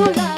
몰라